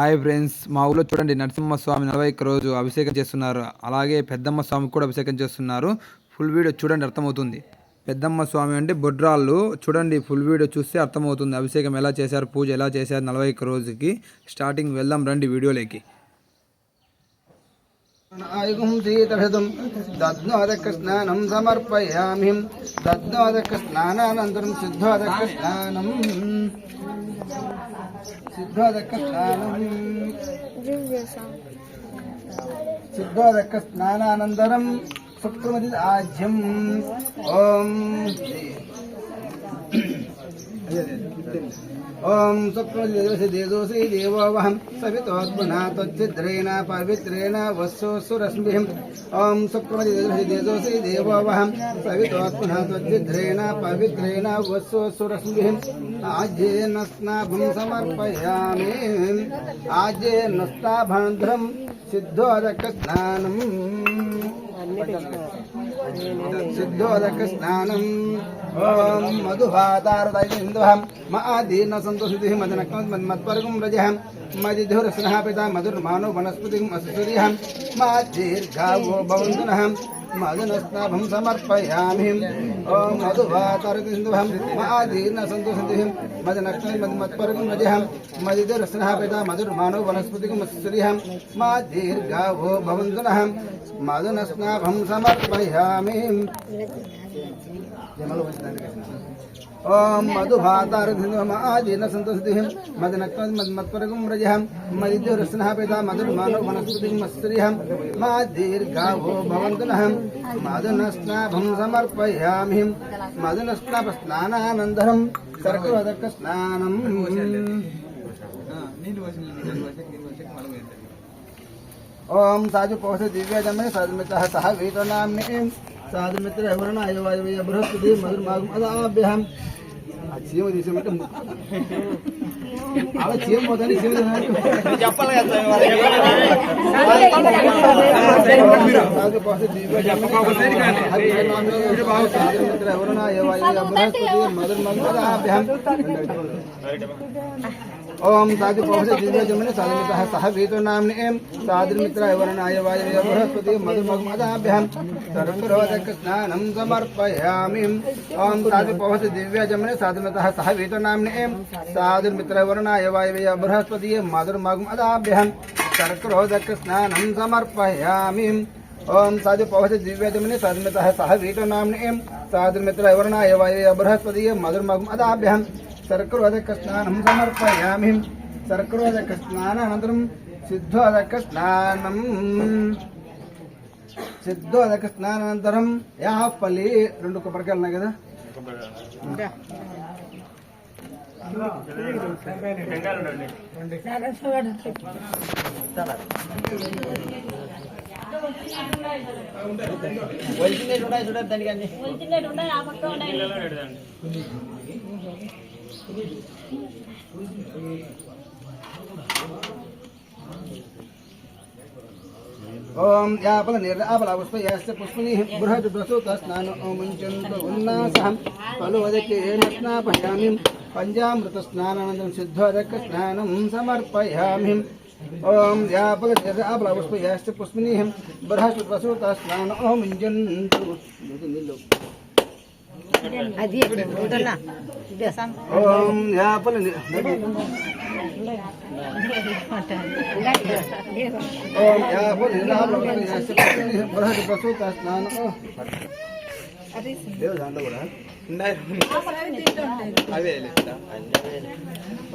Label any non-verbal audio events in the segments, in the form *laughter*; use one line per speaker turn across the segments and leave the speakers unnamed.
Hi friends మా ఊళ్ళో చూడండి నరసింహస్వామి నలభై ఒక్క రోజు అభిషేకం చేస్తున్నారు. అలాగే పెద్దమ్మ స్వామికి కూడా అభిషేకం చేస్తున్నారు. ఫుల్ వీడియో చూడండి అర్థమవుతుంది. పెద్దమ్మ స్వామి అంటే బొడ్రాళ్ళు. చూడండి ఫుల్ వీడియో చూస్తే అర్థమవుతుంది. అభిషేకం ఎలా చేశారు పూజ ఎలా చేశారు నలభై ఒక్క రోజుకి. స్టార్టింగ్ వెళ్దాం రండి వీడియోలోకి.
ఆయుగం శీతభృతం దద్నోదక స్నానం సమర్పయామి. దద్వాదక స్నానానంతరం సిద్ధోదక స్నానం సిద్ధోదక స్నానం సిద్ధోదక స్నానానంతరం శుక్రమతి ఆజ్యం ఓం ఓం శుక్రదివసి దేవోవహం సవితోద్గుణా త్వచ్చిద్రేణ పవిత్రేణ వస్సోసురశ్మిః ఓం శుక్రదివసి దేదోసి దేవోవహం సవితోద్గుణా త్వచ్చిద్రేణ పవిత్రేణ వస్సోసురశ్మిః ఆజ్యేన స్నాభం సమర్పయామి. ఆజ్యేన స్నాభంధ్రం సిద్ధోదక స్నానం సిద్ధోదక స్నానం ఓం మధుభాతారదయిందుహం మాదీన సంతోషితి మదనక్మ మత్పర్గం రజహం మదిధురస్నః స్నేహపిత మధుర్మానో వనస్పతిం అసుసూర్యహం మా దీర్ఘావో భవంతునహం మదనస్నాభం సమర్పయామి ఓం మధుభాతారదయిందుహం మాదీన సంతోషితి మదనక్మ మత్పర్గం రజహం మదిధురస్నః పితా మధుర్మానో వనస్పతిం అసుసూర్యహం మా దీర్ఘావో భవంతునహం మదనస్నాభం సమర్పయామి జమలు వచ్చిందండి ఓం మధుభాతారధిన సంతోషి మదనక్మత్పరగం వ్రజహం మదిద్యురస్నః పితా మధుర్మానో వనస్పతిం మత్సర్యహం మా దీర్ఘావో భవంతునహం మధునస్నాభం సమర్పయామి మదనస్నాభ స్నానానంతరం స్నానం ఓం సాధు పౌష దివ్యజమే సద్మిత సహ వీతనామ్ని సాధుమిత్ర ఎవరణ అయవాయ బృహస్పతి మధుర్మాగం అదాభ్యహం ఆ చీమ తీసేమంటే అలా *laughs* చీమ పోతాను చీమ చెప్పాలి ఎవరణ అయవాయ బృహస్పతి మధుర్మాగం అదాభ్యహం ఓం సాధు పౌష దివ్యజమని సాధుమిత సహ వీతనామ్ని సాధుమిత్ర ఎవరనాయ వాయవ బృహస్పతి మధుమగ్మదాభ్యాం సర్వరోధక స్నానం సమర్పయామి ఓం సాధు పౌష దివ్యజమని సాధుమిత సహ వీతనామ్ని సాధుమిత్ర ఎవరనాయ వాయవ బృహస్పతి మధుర్మగ్మదాభ్యాం సర్వరోధక స్నానం సమర్పయామి ఓం సాధు పౌష దివ్యజమని సాధుమిత సహ వీతనామ్ని సాధుమిత్ర ఎవరనాయ వాయవ బృహస్పతి మధుర్మగ్మదాభ్యాం సర్కరోదక స్నానం సమర్పయామి సర్కరోదక స్నానానంతరం సిద్ధోదక స్నానం సిద్ధోదక స్నానానంతరం యాపల్లి. రెండు కొబ్బరికాయలు ఉన్నాయి కదా? ఓం యాపల నిర్ఆపల పుష్ప యాస్య పుష్పని బృహద్ ప్రసూత స్నాన ఓముంచంత ఉల్లాసహం ఫలోదకేన స్నాపయామి పంచామృత స్నానానందరం సిద్ధోదక స్నానం సమర్పయామి ఓం యాపల నిర్ఆపల పుష్ప యాస్య పుష్పని బృహద్ ప్రసూత స్నాన ఓముంచంతు
అది ఉంటున్నా
ఓం యాపల ఓం యాపల నిర్ఆపల పుష్ప యాస్య పుష్పని బృహద్ ప్రసూత స్నాన దేవు దాంట్లో కూడా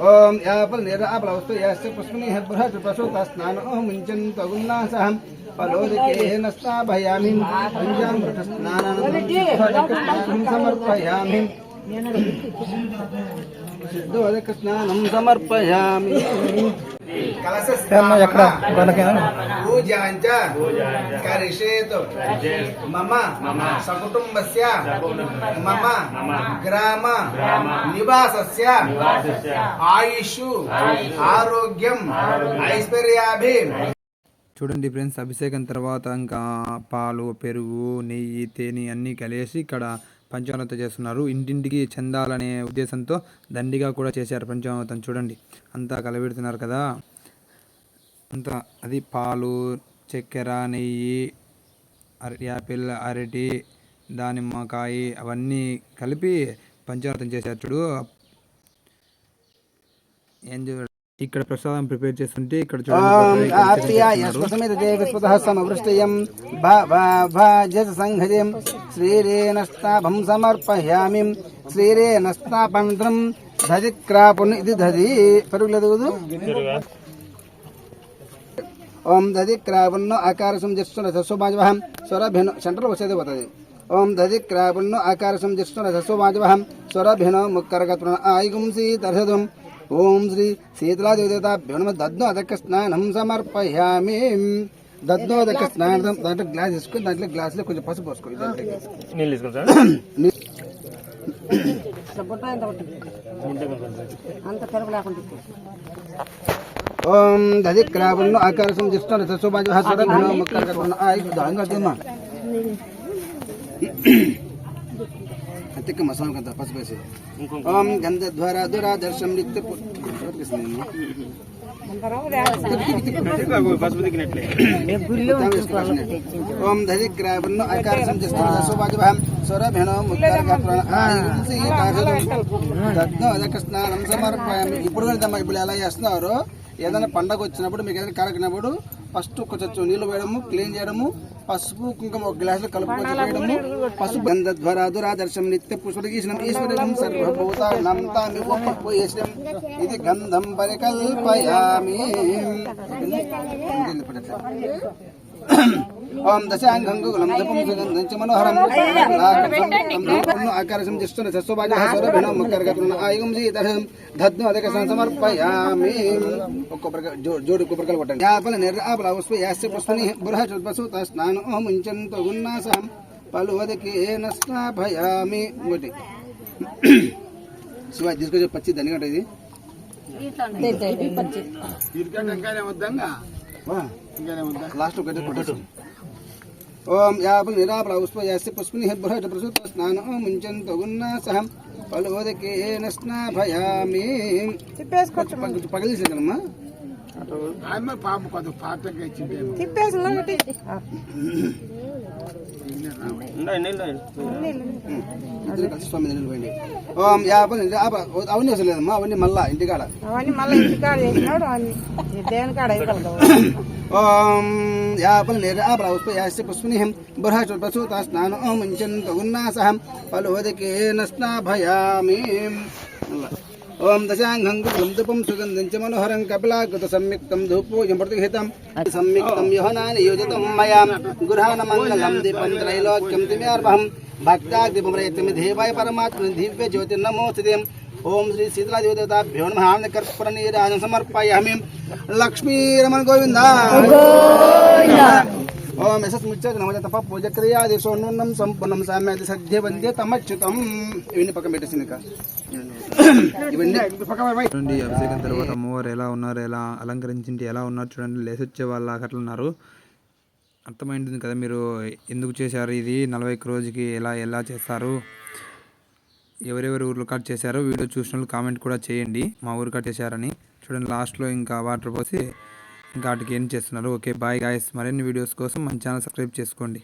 ఓం యాపల నిరాపల వస్తు యస్య పుష్పని బృహత్ ప్రసూత స్నాన ముంచంత ఉల్లాసహం ఫలోదికేన స్థాపయామి పంచామృత స్నానం సమర్పయామి. సిద్ధోదక స్నానం సమర్పయామి. ఎక్కడ? పూజాంచ కరిషేతు మమ సకుటుంబస్య మమ గ్రామ నివాసస్య ఆయుషు ఆరోగ్యం. ఐశ్వర్యాభి.
చూడండి ఫ్రెండ్స్ అభిషేకం తర్వాత ఇంకా పాలు పెరుగు నెయ్యి తేనె అన్నీ కలిసి ఇక్కడ పంచామృతం చేస్తున్నారు. ఇంటింటికి చెందాలనే ఉద్దేశంతో దండిగా కూడా చేశారు పంచామృతం. చూడండి అంతా కలబెడుతున్నారు కదా. అంత అది పాలు చక్కెర నెయ్యి అర యాపిల్ అరటి దానిమ్మకాయ అవన్నీ కలిపి పంచామృతం చేశారు చూడు. ఏం ఇక్కడ ప్రసాదం ప్రిపేర్ చేస్తుంటే ఇక్కడ
సంహరిం శ్రీరేణస్తాభం సమర్పయామి. శ్రీరేణస్తాపంత్రం దది క్రాపున్ ఇది దది పరుగులేదు ఓం దది క్రాపున్ను ఆకారసం జిస్తున్న సస్వమాజవహం స్వరభిను సెంటర్ వచ్చేది పోతుంది. ఓం దది క్రాపున్ను ఆకారసం జిస్తున్న సస్వమాజవహం స్వరభిను ముక్కరగత్వ ఆయుగుంసి తర్హదం ఓం శ్రీ శీతలాదేవతాభ్యో నమ. దద్నోదక స్నానం సమర్పయామి. దద్నోదక స్నానం దాంట్లో గ్లాస్ తీసుకుని దాంట్లో గ్లాసులో కొంచెం పసుపు పోసుకో.
నీళ్ళు
అంత పెరుగు లేకుండా
ఓం దది క్రాపున్ను ఆకారసం జిస్తున్న సస్వమాజవహం స్వరభిను ముక్కరగత్వ ఆయుగు దాంట్లో అతిక్క మసాలా కదా పసుపు వేసి. ఓం గంధద్వారా దురాదర్శం నిత్య ఓం దది గ్రావన్ను ఆకాశం చేస్తున్న సుభాజభం స్వరభేణో ముక్కరగత్వ స్నానం సమర్పయామి. ఇప్పుడు వెళ్తామా ఇప్పుడు ఎలా చేస్తున్నారు? ఏదైనా పండగ వచ్చినప్పుడు మీకు ఏదైనా కరగినప్పుడు ఫస్ట్ కొంచెం నీళ్ళు వేయడము క్లీన్ చేయడము పసుపు కుంకుమ ఒక గ్లాసులో కలుపుకొని వేయడము పసుపు గంధధ్వర దురాదర్శం నిత్య పుష్పగీషణం ఈశ్వరం సర్వభూత నంతామి ఉపయేషం ఇది గంధం పరికల్పయామి. ఓం దశాంగం గుగులం జపం సుగంధం చ మనోహరం ఆకారసం చేస్తున్న సస్వభాజ స్వరభిణం ముక్కరగతున్న ఆయుగం సీతహం దద్ను అధిక సమర్పయామి. ఒక కొబ్బరికాయ జో- జోడు కొబ్బరికాయలు కొట్టండి. యాపల నిర్ఆపల పుష్ప యాస్య పుష్పని బృహస్సు స్నానం ముంచంతో ఉన్నాసం పలువదకేన స్నాభయామి ఇంకోటి. శివ తీసుకొచ్చి పచ్చి ధనిగంట ఇది. లాస్ట్ ఒకటి కొట్టేసి ఓం యాపల్ నిరాపల పుష్ప యాస్య పుష్పని బృహట్ ప్రసూత స్నానం ముంచంతో ఉన్నాసహం పలువదకేన స్నాభయామి కొంచెం పగలేసాను కదమ్మా ఇద్దరు కలిసి స్వామి దగ్గరికి పోయింది అవన్నీ అసలు లేదమ్మా అవన్నీ మళ్ళా ఇంటికాడ.
అవన్నీ మళ్ళీ ఇంటికాడ చేసినాడు అవన్నీ దేవుని కాడ అయిపోతావు
ఓం యాపల్ నిరాపల పుష్ప యాస్య పుష్పని బృహట్ ప్రసూత స్నానం ముంచంతో ఉన్నాసహం పలువదకేన స్నాభయామి. ఓం దశాంగం గురం దుపం సుగంధం చ మనోహరం కపిలాకృత సంయుక్తం ధూపోజం ప్రతిహితం సంయుక్తం యోహనాని యోజితం మయా గృహాన మంగళం దీపం త్రైలోక్యం దివ్యార్భం భక్తాగ్నిపమరయత్మి దేవాయ పరమాత్మ దివ్య జ్యోతి నమోస్తుతే ఓం శ్రీ శీతలాదేవతాభ్యో నమ. కర్పూర నీరాజం సమర్పయామి. లక్ష్మీ రమణ గోవింద. ఓం యశస్ తప పూజ సోన్నం సామ్యాది సద్య తమచ్యుతం. ఇవన్నీ పక్కన పెట్టేసింది
చూడండి అభిషేకం తర్వాత అమ్మవారు ఎలా ఉన్నారు ఎలా అలంకరించింటి ఎలా ఉన్నారు చూడండి లేసొచ్చే వాళ్ళ అట్లా ఉన్నారు. అర్థమైంటుంది కదా మీరు ఎందుకు చేశారు ఇది నలభై ఒక్క రోజుకి ఎలా ఎలా చేస్తారు? ఎవరెవరు ఊర్లో కట్ చేశారో వీడియో చూసిన వాళ్ళు కామెంట్ కూడా చేయండి మా ఊరు కట్ చేశారని. చూడండి లాస్ట్లో ఇంకా వాటర్ పోసి ఇంకా వాటికి ఏం చేస్తున్నారు? Okay bye guys. మరిన్ని వీడియోస్ కోసం మన ఛానల్ సబ్స్క్రైబ్ చేసుకోండి.